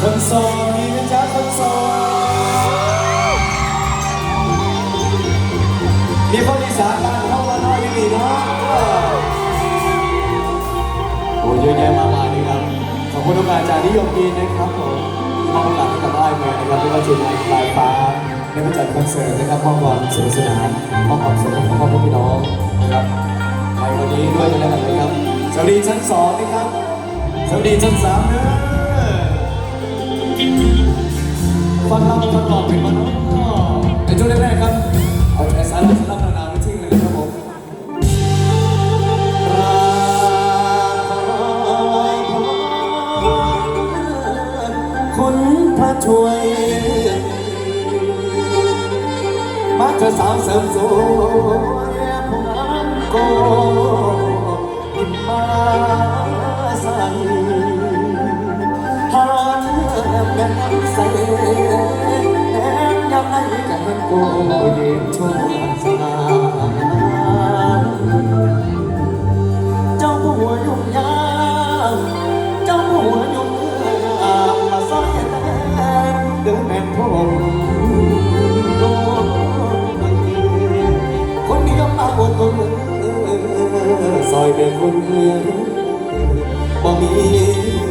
คนโสดมีนะจ๊ะคนโสดมีคนอีสานบ้านเข้ามาน้อยยังมีเนาะโอ้ยเยอะแยะมากมายเลยครับขอบคุณโอกาสจากนิยมดีนะครับผมมอบโอกาสให้กับบ้านเมืองนะครับไม่ว่าจะในปลายฟ้าในประจัดคอนเสิร์ตนะครับมอบความสนุกสนานมอบความสุขให้กับพ่อแม่พี่น้องนะครับในวันนี้ด้วยกันแล้วกันนะครับสวัสดีชั้นสองนะครับสวัสดีชั้นสามเด้ อฟังเราฟังหลอกเป็นมันเนาะในช่วงแรกๆครับ เอาใจสายเราสลับนานๆไม่ทิ้งเลยนะครับผมคุณพระช่วยมาเธอสาวเสริมสวยผมโกอินมาใส่หาเธอแม่น้ำใส ซอยแทนเดินแม่พงคนเดียวมาบนตัวซอยเป็นคนบ่มี